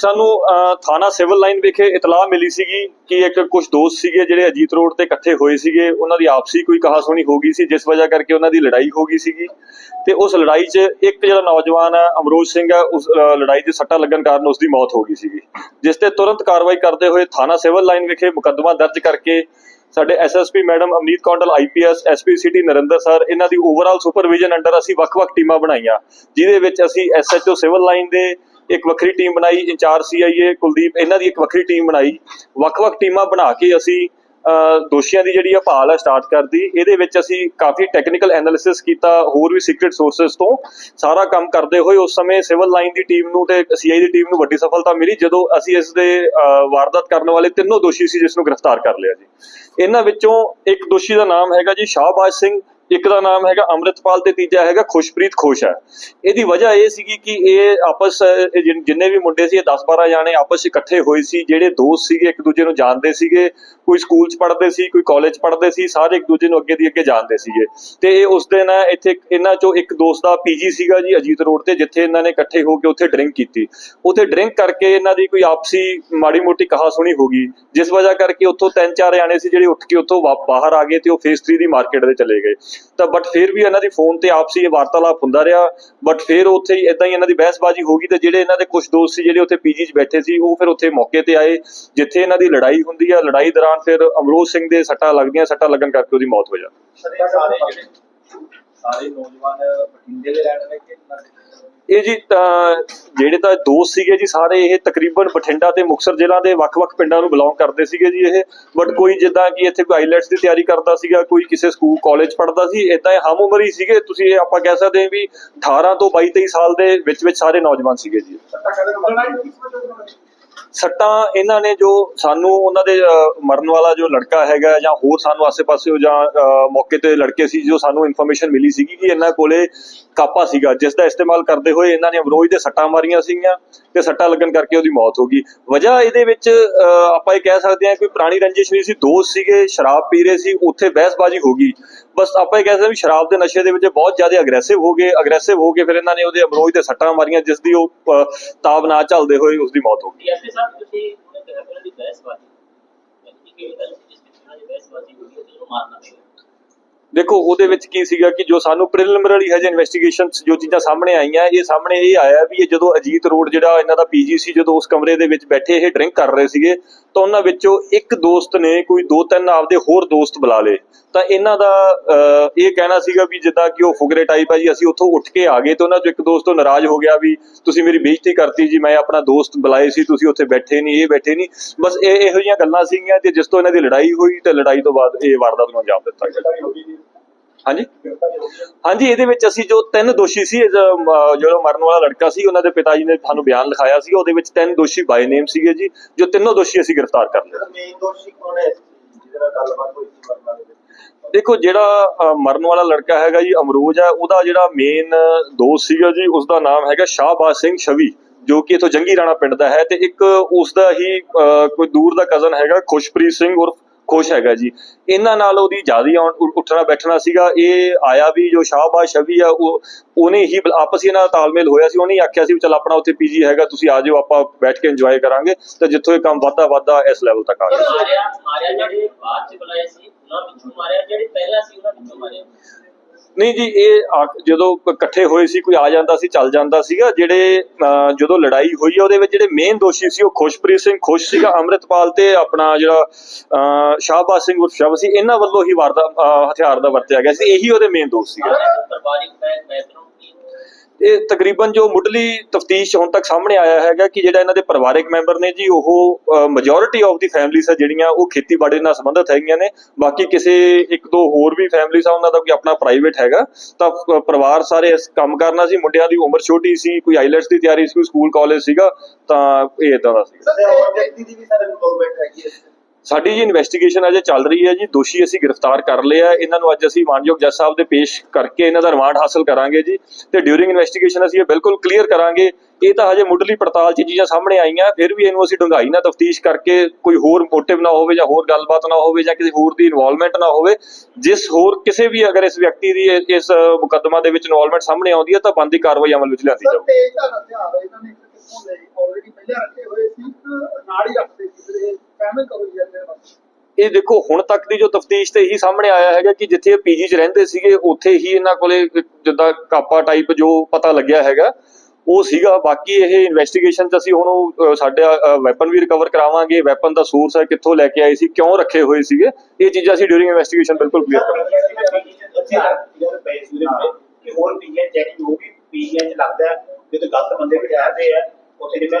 ਸਾਨੂੰ ਥਾਣਾ civil line ਵਿਖੇ ਇਤਲਾਹ ਮਿਲੀ ਸੀਗੀ ਕਿ ਇੱਕ ਕੁਝ ਦੋਸਤ ਸੀਗੇ ਜਿਹੜੇ ਅਜੀਤ ਰੋਡ ਤੇ ਇਕੱਠੇ ਹੋਏ ਸੀਗੇ। ਉਹਨਾਂ ਦੀ ਆਪਸੀ ਕੋਈ ਕਹਾਸੁਣੀ ਹੋ ਗਈ ਸੀ, ਜਿਸ ਵਜ੍ਹਾ ਕਰਕੇ ਉਹਨਾਂ ਦੀ ਲੜਾਈ ਹੋ ਗਈ ਸੀਗੀ। ਤੇ ਉਸ ਲੜਾਈ 'ਚ ਇੱਕ ਜਿਹੜਾ ਨੌਜਵਾਨ ਹੈ ਅਮਰੋਜ ਸਿੰਘ ਹੈ, ਉਸ ਲੜਾਈ 'ਚ ਸੱਟਾ ਲੱਗਣ ਕਾਰਨ ਉਸ ਦੀ ਮੌਤ ਹੋ ਗਈ ਸੀਗੀ। ਜਿਸ ਤੇ ਤੁਰੰਤ ਕਾਰਵਾਈ ਕਰਦੇ ਹੋਏ ਥਾਣਾ ਸਿਵਲ ਲਾਈਨ ਵਿਖੇ ਮੁਕੱਦਮਾ ਦਰਜ ਕਰਕੇ ਸਾਡੇ SSP madam Amneet Kondal IPS SP city Narinder sir, ਇਹਨਾਂ ਦੀ ਓਵਰਆਲ ਸੁਪਰਵਿਜ਼ਨ ਅੰਡਰ ਅਸੀਂ ਵੱਖ-ਵੱਖ ਟੀਮਾਂ ਬਣਾਈਆਂ, ਜਿਹਦੇ ਵਿੱਚ ਅਸੀਂ ਐਸਐਚਓ ਸਿਵਲ ਲਾਈਨ ਦੇ ਇੱਕ ਵੱਖਰੀ ਟੀਮ ਬਣਾਈ, ਇੰਚਾਰਜ ਸੀਆਈਏ ਕੁਲਦੀਪ, ਇਹਨਾਂ ਦੀ ਇੱਕ ਵੱਖਰੀ ਟੀਮ ਬਣਾਈ। ਵੱਖ-ਵੱਖ ਟੀਮਾਂ ਬਣਾ ਕੇ ਅਸੀਂ ਦੋਸ਼ੀਆਂ ਦੀ ਜਿਹੜੀ ਆ ਭਾਲ ਹੈ ਸਟਾਰਟ ਕਰਦੀ। ਇਹਦੇ ਵਿੱਚ ਅਸੀਂ ਕਾਫੀ ਟੈਕਨੀਕਲ ਐਨਾਲਿਸਿਸ ਕੀਤਾ, ਹੋਰ ਵੀ ਸੀਕ੍ਰੀਟ ਸੋਰਸਸ ਤੋਂ। ਸਾਰਾ ਕੰਮ ਕਰਦੇ ਹੋਏ ਉਸ ਸਮੇਂ ਸਿਵਲ ਲਾਈਨ ਦੀ ਟੀਮ ਨੂੰ ਤੇ ਸੀਆਈ ਦੀ ਟੀਮ ਨੂੰ ਵੱਡੀ ਸਫਲਤਾ ਮਿਲੀ, ਜਦੋਂ ਅਸੀਂ ਇਸ ਦੇ ਵਾਰਦਾਤ ਕਰਨ ਵਾਲੇ ਤਿੰਨੋਂ ਦੋਸ਼ੀ ਸੀ, ਜਿਸ ਨੂੰ ਗ੍ਰਿਫਤਾਰ ਕਰ ਲਿਆ ਜੀ। ਇਹਨਾਂ ਵਿੱਚੋਂ ਇੱਕ ਦੋਸ਼ੀ ਦਾ ਨਾਮ ਹੈਗਾ ਜੀ ਸ਼ਾਹਬਾਜ਼ ਸਿੰਘ ਇੱਕ ਦਾ ਨਾਮ ਹੈਗਾ ਅੰਮ੍ਰਿਤਪਾਲ ਤੇ ਤੀਜਾ ਹੈਗਾ ਖੁਸ਼ਪ੍ਰੀਤ ਖੋਸ਼ਾ ਇਹਦੀ ਵਜ੍ਹਾ ਇਹ ਸੀਗੀ ਕਿ ਇਹ ਆਪਸ ਜਿੰਨੇ ਵੀ ਮੁੰਡੇ ਸੀ, ਇਹ 10 12 ਜਾਣੇ ਆਪਸ ਇਕੱਠੇ ਹੋਏ ਸੀ, ਜਿਹੜੇ ਦੋਸਤ ਸੀਗੇ, ਇੱਕ ਦੂਜੇ ਨੂੰ ਜਾਣਦੇ ਸੀਗੇ, ਕੋਈ ਸਕੂਲ 'ਚ ਪੜ੍ਹਦੇ ਸੀ, ਕੋਈ ਕਾਲਜ 'ਚ ਪੜ੍ਹਦੇ ਸੀ, ਸਾਰੇ ਇੱਕ ਦੂਜੇ ਨੂੰ ਅੱਗੇ ਦੀ ਅੱਗੇ ਜਾਣਦੇ ਸੀਗੇ। ਤੇ ਇਹ ਉਸ ਦਿਨ ਇੱਥੇ ਇਹਨਾਂ 'ਚੋਂ ਇੱਕ ਦੋਸਤ ਦਾ ਪੀਜੀ ਸੀਗਾ ਜੀ, ਅਜੀਤ ਰੋਡ ਤੇ, ਜਿੱਥੇ ਇਹਨਾਂ ਨੇ ਇਕੱਠੇ ਹੋ ਕੇ ਉੱਥੇ ਡਰਿੰਕ ਕੀਤੀ। ਉੱਥੇ ਡਰਿੰਕ ਕਰਕੇ ਇਹਨਾਂ ਦੀ ਕੋਈ ਆਪਸੀ ਮਾੜੀ ਮੋਟੀ ਕਹਾ ਸੁਣੀ ਹੋ ਗਈ, ਜਿਸ ਵਜ੍ਹਾ ਕਰਕੇ ਉੱਥੋਂ ਤਿੰਨ ਚਾਰ ਜਾਣੇ ਸੀ ਜਿਹੜੇ ਉੱਠ ਕੇ ਉੱਥੋਂ ਵਾ- ਬਾਹਰ ਆ ਗਏ ਤੇ ਉਹ ਫੇਸ 3 ਦੀ ਮਾਰਕੀਟ ਦੇ ਚਲੇ ਗਏ। ਤਾਂ ਬਟ ਫਿਰ ਵੀ ਇਹਨਾਂ ਦੀ ਫੋਨ ਤੇ ਆਪਸੀ ਵਾਰਤਾਲਾਪ ਹੁੰਦਾ ਰਿਹਾ। ਬਟ ਫਿਰ ਉੱਥੇ ਹੀ ਇਦਾਂ ਹੀ ਇਹਨਾਂ ਦੀ ਬਹਿਸਬਾਜ਼ੀ ਹੋ ਗਈ ਤੇ ਜਿਹੜੇ ਇਹਨਾਂ ਦੇ ਕੁਝ ਦੋਸਤ ਸੀ, ਜਿਹੜੇ ਉੱਥੇ ਪੀਜੀ 'ਚ ਬੈਠੇ ਸੀ, ਉਹ ਫਿਰ ਉੱਥੇ ਮੌਕੇ ਤੇ ਆਏ, ਜਿੱਥੇ ਇਹਨਾਂ ਦੀ ਲੜਾਈ ਹੁੰਦੀ ਆ। ਲੜਾਈ ਦੌਰਾਨ ਫਿਰ ਅਮਰੋਜ ਸਿੰਘ ਦੇ ਸੱਟਾਂ ਲੱਗਦੀਆਂ, ਸੱਟਾਂ ਲੱਗਣ ਕਰਕੇ ਉਹਦੀ ਮੌਤ ਹੋ ਜਾਂਦੀ। ਸਾਰੇ ਨੌਜਵਾਨ ਬਠਿੰਡੇ ਦੇ ਰਹਿਣ ਇਹ ਜੀ ਜਿਹੜੇ ਤਾਂ ਦੋਸਤ ਸੀਗੇ ਜੀ ਸਾਰੇ ਇਹ ਤਕਰੀਬਨ ਬਠਿੰਡਾ ਤੇ ਮੁਕਤਸਰ ਜ਼ਿਲ੍ਹਾ ਦੇ ਵੱਖ-ਵੱਖ ਪਿੰਡਾਂ ਨੂੰ ਬਿਲੋਂਗ ਕਰਦੇ ਸੀਗੇ ਜੀ ਇਹ। ਬਟ ਕੋਈ ਜਿੱਦਾਂ ਕਿ ਇੱਥੇ ਕੋਈ ਆਈਲੈਟਸ ਦੀ ਤਿਆਰੀ ਕਰਦਾ ਸੀਗਾ ਕੋਈ ਕਿਸੇ ਸਕੂਲ ਕਾਲਜ ਪੜ੍ਹਦਾ ਸੀ ਇਦਾਂ ਇਹ ਹਮ ਉਮਰ ਹੀ ਸੀਗੇ। ਤੁਸੀਂ ਇਹ ਆਪਾਂ ਕਹਿ ਸਕਦੇ ਹਾਂ ਵੀ 18 ਤੋਂ 22 23 ਸਾਲ ਦੇ ਵਿੱਚ ਵਿੱਚ ਸਾਰੇ ਨੌਜਵਾਨ ਸੀਗੇ ਜੀ। ਸੱਟਾਂ ਇਹਨਾਂ ਨੇ ਜੋ ਸਾਨੂੰ ਉਹਨਾਂ ਦੇ ਮਰਨ ਵਾਲਾ ਜੋ ਲੜਕਾ ਹੈਗਾ ਜਾਂ ਹੋਰ ਸਾਨੂੰ ਆਸੇ-ਪਾਸੇ ਜਾਂ ਮੌਕੇ ਤੇ ਲੜਕੇ ਸੀ ਜੋ ਸਾਨੂੰ ਇਨਫੋਰਮੇਸ਼ਨ ਮਿਲੀ ਸੀਗੀ ਕਿ ਇਹਨਾਂ ਕੋਲੇ ਕਾਪਾ ਸੀਗਾ। ਜਿਸ ਦਾ ਇਸਤੇਮਾਲ ਕਰਦੇ ਹੋਏ ਇਹਨਾਂ ਨੇ ਅਮਰੋਜ ਦੇ ਸੱਟਾਂ ਮਾਰੀਆਂ ਸੀਗੀਆਂ ਤੇ ਸੱਟਾਂ ਲੱਗਣ ਕਰਕੇ ਉਹਦੀ ਮੌਤ ਹੋ ਗਈ। ਵਜ੍ਹਾ ਇਹਦੇ ਵਿੱਚ ਅਹ, ਆਪਾਂ ਇਹ ਕਹਿ ਸਕਦੇ ਹਾਂ ਕਿ ਪੁਰਾਣੀ ਰੰਜਿਸ਼ ਨਹੀਂ ਸੀ। ਦੋਸਤ ਸੀਗੇ ਸ਼ਰਾਬ ਪੀ ਰਹੇ ਸੀ ਉੱਥੇ ਬਹਿਸਬਾਜ਼ੀ ਹੋ ਗਈ। ਬਸ ਆਪਾਂ ਇਹ ਕਹਿ ਸਕਦੇ ਵੀ ਸ਼ਰਾਬ ਦੇ ਨਸ਼ੇ ਦੇ ਵਿੱਚ ਬਹੁਤ ਜ਼ਿਆਦਾ ਅਗਰੈਸਿਵ ਹੋ ਗਏ ਅਗਰੈਸਿਵ ਹੋ ਕੇ ਫਿਰ ਇਹਨਾਂ ਨੇ ਉਹਦੇ ਅਮਰੋਜ ਤੇ ਸੱਟਾਂ ਮਾਰੀਆਂ ਜਿਸ ਦੀ ਉਹ ਅਹ, ਤਾਬ ਨਾ ਝੱਲਦੇ ਹੋਏ ਉਸ ਦੀ ਮੌਤ ਹੋ ਗਈ। ਡੀਐਸਪੀ ਸਾਹਿਬ ਤੁਸੀਂ ਉਹਨੇ ਦੀ ਬਹਿਸਬਾਜ਼ੀ ਯਾਨੀ ਕਿ ਕਿਹੜੀ ਗੱਲ ਜਿਸ ਵਿੱਚ ਉਹਨਾਂ ਦੀ ਬਹਿਸਬਾਜ਼ੀ ਹੋਈ ਹੈ ਤੇ ਦੇਖੋ, ਉਹਦੇ ਵਿੱਚ ਕੀ ਸੀਗਾ ਕਿ ਜੋ ਸਾਨੂੰ ਪ੍ਰੀਲਿਮਿਨਰੀ ਹਜੇ ਇਨਵੈਸਟੀਗੇਸ਼ਨਸ ਜੋ ਚੀਜ਼ਾਂ ਸਾਹਮਣੇ ਆਈਆਂ, ਇਹ ਸਾਹਮਣੇ ਇਹ ਆਇਆ ਵੀ ਇਹ ਜਦੋਂ ਅਜੀਤ ਰੋਡ ਜਿਹੜਾ ਇਹਨਾਂ ਦਾ ਪੀਜੀ ਸੀ, ਜਦੋਂ ਉਸ ਕਮਰੇ ਦੇ ਵਿੱਚ ਬੈਠੇ ਇਹ ਡਰਿੰਕ ਕਰ ਰਹੇ ਸੀਗੇ, ਤਾਂ ਉਹਨਾਂ ਵਿੱਚੋਂ ਇੱਕ ਦੋਸਤ ਨੇ ਕੋਈ ਦੋ ਤਿੰਨ ਆਪਦੇ ਹੋਰ ਦੋਸਤ ਬੁਲਾ ਲਏ। ਤਾਂ ਇਹਨਾਂ ਦਾ ਇਹ ਕਹਿਣਾ ਸੀਗਾ ਵੀ ਜਿੱਦਾਂ ਕਿ ਉਹ ਫੁਗਰੇ ਟਾਈਪ ਆ ਜੀ, ਅਸੀਂ ਉੱਥੋਂ ਉੱਠ ਕੇ ਆ ਗਏ ਤੇ ਉਹਨਾਂ ਚੋਂ ਇੱਕ ਦੋਸਤ ਤੋਂ ਨਾਰਾਜ਼ ਹੋ ਗਿਆ ਵੀ ਤੁਸੀਂ ਮੇਰੀ ਬੇਇੱਜ਼ਤੀ ਕਰਤੀ ਜੀ, ਮੈਂ ਆਪਣਾ ਦੋਸਤ ਬੁਲਾਏ ਸੀ, ਤੁਸੀਂ ਉੱਥੇ ਬੈਠੇ ਨਹੀਂ, ਇਹ ਬੈਠੇ ਨਹੀਂ। ਬਸ ਇਹ ਇਹੋ ਜਿਹੀਆਂ ਗੱਲਾਂ ਸੀਗੀਆਂ ਤੇ ਜਿਸ ਤੋਂ ਇਹਨਾਂ ਦੀ ਲੜਾਈ ਹੋਈ ਤੇ ਲੜਾਈ ਤੋਂ ਬਾਅਦ ਇਹ ਵਾਰਦਾਤ ਨੂੰ ਅੰਜਾਮ ਦਿੱਤਾ ਗਿਆ। ਹਾਂਜੀ? ਹਾਂਜੀ ਇਹਦੇ ਵਿੱਚ ਅਸੀਂ ਜੋ ਤਿੰਨ ਦੋਸ਼ੀ ਸੀ ਜਿਹੜਾ ਮਰਨ ਵਾਲਾ ਲੜਕਾ ਸੀ ਉਹਨਾਂ ਦੇ ਪਿਤਾ ਜੀ ਨੇ ਸਾਨੂੰ ਬਿਆਨ ਲਿਖਾਇਆ ਸੀ। ਉਹਦੇ ਵਿੱਚ ਤਿੰਨ ਦੋਸ਼ੀ ਬਾਈ ਨੇਮ ਸੀਗੇ ਜੀ ਜੋ ਤਿੰਨੋਂ ਦੋਸ਼ੀ ਅਸੀਂ ਗ੍ਰਿਫਤਾਰ ਕਰ ਲਏ। ਮੇਨ ਦੋਸ਼ੀ ਕੌਣ ਹੈ ਜਿਹਦੇ ਨਾਲ ਗੱਲਬਾਤ ਹੋਈ ਸੀ ਮਰਨਾ ਦੇ ਵਿੱਚ? ਦੇਖੋ ਜਿਹੜਾ ਮਰਨ ਵਾਲਾ ਲੜਕਾ ਹੈਗਾ ਜੀ ਅਮਰੋਜ ਹੈ ਉਹਦਾ ਜਿਹੜਾ ਮੇਨ ਦੋਸਤ ਸੀਗਾ ਜੀ ਉਸ ਦਾ ਨਾਮ ਹੈਗਾ ਸ਼ਾਹਬਾਜ਼ ਸਿੰਘ ਛਵੀ ਜੋ ਕਿ ਇਥੋਂ ਜੰਗੀ ਰਾਣਾ ਪਿੰਡ ਦਾ ਹੈ ਤੇ ਇੱਕ ਉਸ ਦਾ ਹੀ ਕੋਈ ਦੂਰ ਦਾ ਕਜ਼ਨ ਹੈਗਾ ਖੁਸ਼ਪ੍ਰੀਤ ਸਿੰਘ ਉਰਫ ਖੁਸ਼ ਹੈਗਾ ਜੀ। ਇਹਨਾਂ ਨਾਲ ਉਹਦੀ ਜਿਆਦੀ ਉੱਠਣਾ, ਬੈਠਣਾ ਸੀਗਾ। ਇਹ ਆਇਆ ਵੀ ਜੋ ਸ਼ਾਹਬਾਜ਼ ਛਵੀ ਆ, ਉਹ, ਉਹਨੇ ਹੀ ਆਪਸ ਇਹਨਾਂ ਦਾ ਤਾਲਮੇਲ ਹੋਇਆ ਸੀ। ਉਹਨੇ ਆਖਿਆ ਸੀ ਚਲ ਆਪਣਾ ਉੱਥੇ ਪੀਜੀ ਹੈਗਾ, ਤੁਸੀਂ ਆ ਜਾਓ ਆਪਾਂ ਬੈਠ ਕੇ ਇੰਜੋਏ ਕਰਾਂਗੇ। ਤੇ ਜਿੱਥੋਂ ਇਹ ਕੰਮ ਵੱਧਦਾ ਵੱਧਦਾ ਇਸ ਲੈਵਲ ਤੱਕ ਆ ਗਿਆ। ਮਾਰਿਆ ਜਿਹੜੇ ਬਾਅਦ ਚ ਬੁਲਾਏ ਸੀ, ਉਹਨਾਂ ਵਿੱਚੋਂ ਮਾਰਿਆ, ਜਿਹੜੇ ਪਹਿਲਾਂ ਸੀ, ਉਹਨਾਂ ਵਿੱਚੋਂ ਮਾਰਿਆ। ਨਹੀਂ ਜੀ ਇਹ ਜਦੋਂ ਇਕੱਠੇ ਹੋਏ ਸੀ ਕੋਈ ਆ ਜਾਂਦਾ ਸੀ ਚੱਲ ਜਾਂਦਾ ਸੀਗਾ ਜਿਹੜੇ ਜਦੋਂ ਲੜਾਈ ਹੋਈ ਆ ਉਹਦੇ ਵਿੱਚ ਜਿਹੜੇ ਮੇਨ ਦੋਸ਼ੀ ਸੀ ਉਹ ਖੁਸ਼ਪ੍ਰੀਤ ਸਿੰਘ ਖੁਸ਼ ਸੀਗਾ ਅੰਮ੍ਰਿਤਪਾਲ ਤੇ ਆਪਣਾ ਜਿਹੜਾ ਅਹ, ਸ਼ਾਹਬਾਜ਼ ਸਿੰਘ ਉਰਫ ਸ਼ਬ ਸੀ ਇਹਨਾਂ ਵੱਲੋਂ ਹੀ ਵਾਰਦਾ ਹਥਿਆਰ ਦਾ ਵਰਤਿਆ ਗਿਆ ਸੀ ਇਹੀ ਉਹਦੇ ਮੇਨ ਦੋਸ਼ ਸੀਗਾ। ਇਹ ਤਕਰੀਬਨ ਜੋ ਮੁੱਢਲੀ ਤਫਤੀਸ਼ ਹੁਣ ਤੱਕ ਸਾਹਮਣੇ ਆਇਆ ਹੈਗਾ ਕਿ ਜਿਹੜਾ ਇਹਨਾਂ ਦੇ ਪਰਿਵਾਰਕ ਮੈਂਬਰ ਨੇ ਜੀ, ਉਹ ਮੈਜੋਰਿਟੀ ਆਫ ਦੀ ਫੈਮਿਲੀਜ਼ ਆ ਜਿਹੜੀਆਂ, ਉਹ ਖੇਤੀਬਾੜੀ ਨਾਲ ਸੰਬੰਧਿਤ ਹੈਗੀਆਂ ਨੇ। ਬਾਕੀ ਕਿਸੇ ਇੱਕ ਦੋ ਹੋਰ ਵੀ ਫੈਮਿਲੀਜ਼ ਆ, ਉਹਨਾਂ ਦਾ ਕੋਈ ਆਪਣਾ ਪ੍ਰਾਈਵੇਟ ਹੈਗਾ। ਤਾਂ ਪਰਿਵਾਰ ਸਾਰੇ ਕੰਮ ਕਰਨਾ ਸੀ। ਮੁੰਡਿਆਂ ਦੀ ਉਮਰ ਛੋਟੀ ਸੀ, ਕੋਈ ਆਈਲੈਟਸ ਦੀ ਤਿਆਰੀ ਸੀ, ਕੋਈ ਸਕੂਲ ਕਾਲਜ ਸੀਗਾ, ਤਾਂ ਇਹ ਇਦਾਂ ਦਾ ਸੀ। ਸਰ ਹੋਰ ਵਿਅਕਤੀ ਦੀ ਵੀ ਸਰ ਇਨਵੋਲਵਮੈਂਟ ਹੈਗੀ ਹੈ। ਸਾਡੀ ਜੀ ਇਨਵੈਸਟੀਗੇਸ਼ਨ ਅਜੇ ਚੱਲ ਰਹੀ ਹੈ ਜੀ। ਦੋਸ਼ੀ ਅਸੀਂ ਗ੍ਰਿਫਤਾਰ ਕਰ ਲਿਆ ਇਹਨਾਂ ਨੂੰ ਅੱਜ ਅਸੀਂ ਮਾਨਯੋਗ ਜੱਜ ਸਾਹਿਬ ਦੇ ਪੇਸ਼ ਕਰਕੇ ਇਹਨਾਂ ਦਾ ਰਿਮਾਂਡ ਹਾਸਲ ਕਰਾਂਗੇ ਜੀ। ਤੇ ਡਿਊਰਿੰਗ ਇਨਵੈਸਟੀਗੇਸ਼ਨ ਅਸੀਂ ਇਹ ਬਿਲਕੁਲ ਕਲੀਅਰ ਕਰਾਂਗੇ। ਇਹ ਤਾਂ ਹਜੇ ਮੁੱਢਲੀ ਪੜਤਾਲ 'ਚ ਚੀਜ਼ਾਂ ਸਾਹਮਣੇ ਆਈਆਂ। ਫਿਰ ਵੀ ਇਹਨੂੰ ਅਸੀਂ ਡੂੰਘਾਈ ਨਾਲ ਤਫਤੀਸ਼ ਕਰਕੇ ਕੋਈ ਹੋਰ ਮੋਟਿਵ ਨਾ ਹੋਵੇ ਜਾਂ ਹੋਰ ਗੱਲਬਾਤ ਨਾ ਹੋਵੇ ਜਾਂ ਕਿਸੇ ਹੋਰ ਦੀ ਇਨਵੋਲਵਮੈਂਟ ਨਾ ਹੋਵੇ। ਜਿਸ ਹੋਰ ਕਿਸੇ ਵੀ ਅਗਰ ਇਸ ਵਿਅਕਤੀ ਦੀ ਇਸ ਮੁਕੱਦਮਾ ਦੇ ਵਿੱਚ ਇਨਵੋਲਵਮੈਂਟ ਸਾਹਮਣੇ ਆਉਂਦੀ ਹੈ ਤਾਂ ਬੰਦੀ ਕਾਰਵਾਈ ਅਮਲ ਵਿੱਚ ਲਿਆਂਦੀ ਸਰ ਜਾਊਗੀ। ਤੇਜ਼ ਧਾਰ ਹਥਿਆਰ ਇਹਨਾਂ ਨੇ ਲਈ ਆਲਰੇਡੀ ਪਹਿਲਾਂ ਰੱਖੇ ਹੋਏ ਸੀ। ਨਾਲ ਹੀ ਰੱਖਦੇ ਸੀ ਇਹ ਫੈਮਿਲੀ ਕਰੋ ਇਹ ਦੇਖੋ ਹੁਣ ਤੱਕ ਦੀ ਜੋ ਤਫਤੀਸ਼ ਤੇ ਇਹੀ ਸਾਹਮਣੇ ਆਇਆ ਹੈਗਾ ਕਿ ਜਿੱਥੇ ਇਹ ਪੀਜੀ 'ਚ ਰਹਿੰਦੇ ਸੀਗੇ ਉੱਥੇ ਹੀ ਇਹਨਾਂ ਕੋਲੇ ਇੱਕ ਜਿੱਦਾਂ ਕਾਪਾ ਟਾਈਪ ਜੋ ਪਤਾ ਲੱਗਿਆ ਹੈਗਾ ਉਹ ਸੀਗਾ। ਬਾਕੀ ਇਹ ਇਨਵੈਸਟੀਗੇਸ਼ਨ 'ਚ ਅਸੀਂ ਹੁਣ ਉਹ, ਅ, ਸਾਡਾ ਵੈਪਨ ਵੀ ਰਿਕਵਰ ਕਰਾਵਾਂਗੇ। ਵੈਪਨ ਦਾ ਸੋਰਸ ਹੈ ਕਿੱਥੋਂ ਲੈ ਕੇ ਆਏ ਸੀ ਕਿਉਂ ਰੱਖੇ ਹੋਏ ਸੀਗੇ ਇਹ ਚੀਜ਼ਾਂ ਅਸੀਂ ਡਿਊਰਿੰਗ ਇਨਵੈਸਟੀਗੇਸ਼ਨ ਬਿਲਕੁਲ ਕਲੀਅਰ ਕਰਾਂਗੇ। ਕਿ ਹੋਰ ਪੀਜੀਆਂ ਚੈਕਿੰਗ ਹੋਊਗੀ ਪੀਜੀਆਂ ਚ ਲੱਗਦਾ ਹੈ ਜਦੋਂ ਗਲਤ ਬੰਦੇ ਵੀ ਜਾਂਦੇ ਆ ਉੱਥੇ ਜਿਵੇਂ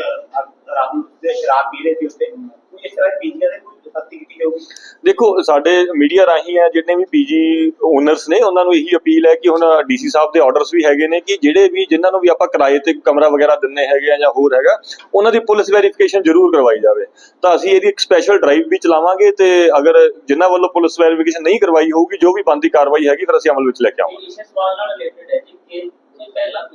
ਰਾਹੁਲ ਦੇ ਸ਼ਰਾਬ ਪੀ ਰਹੇ ਸੀ ਉੱਤੇ ਕੋਈ ਇਸ ਤਰ੍ਹਾਂ ਪੀਜੀਆਂ ਦੇ ਕੋਈ ਸਖਤੀ ਕੀਤੀ ਜਾਊਗੀ ਦੇਖੋ, ਸਾਡੇ ਮੀਡੀਆ ਰਾਹੀਂ ਹੈ, ਜਿੰਨੇ ਵੀ ਪੀਜੀ ਓਨਰਸ ਨੇ, ਉਹਨਾਂ ਨੂੰ ਇਹੀ ਅਪੀਲ ਹੈ ਕਿ ਹੁਣ ਡੀਸੀ ਸਾਹਿਬ ਦੇ ਆਰਡਰਸ ਵੀ ਹੈਗੇ ਨੇ ਕਿ ਜਿਹੜੇ ਵੀ ਜਿਨ੍ਹਾਂ ਨੂੰ ਵੀ ਆਪਾਂ ਕਿਰਾਏ ਤੇ ਕਮਰਾ ਵਗੈਰਾ ਦਿੰਨੇ ਹੈਗੇ ਆ ਜਾਂ ਹੋਰ ਹੈਗਾ, ਉਹਨਾਂ ਦੀ ਪੁਲਿਸ ਵੈਰੀਫਿਕੇਸ਼ਨ ਜ਼ਰੂਰ ਕਰਵਾਈ ਜਾਵੇ। ਤਾਂ ਅਸੀਂ ਇਹਦੀ ਇੱਕ ਸਪੈਸ਼ਲ ਡਰਾਈਵ ਵੀ ਚਲਾਵਾਂਗੇ ਤੇ ਅਗਰ ਜਿਨ੍ਹਾਂ ਵੱਲੋਂ ਪੁਲਿਸ ਵੈਰੀਫਿਕੇਸ਼ਨ ਨਹੀਂ ਕਰਵਾਈ ਹੋਊਗੀ, ਜੋ ਵੀ ਬੰਦੀ ਕਾਰਵਾਈ ਹੈਗੀ, ਫਿਰ ਅਸੀਂ ਅਮਲ ਵਿੱਚ ਲੈ ਕੇ ਆਵਾਂਗੇ। ਇਨੀਸ਼ੀਅਲ ਸਵਾਲ ਨਾਲ ਰਿਲੇਟਡ ਹੈ ਜੀ ਕਿ ਪਹਿਲਾਂ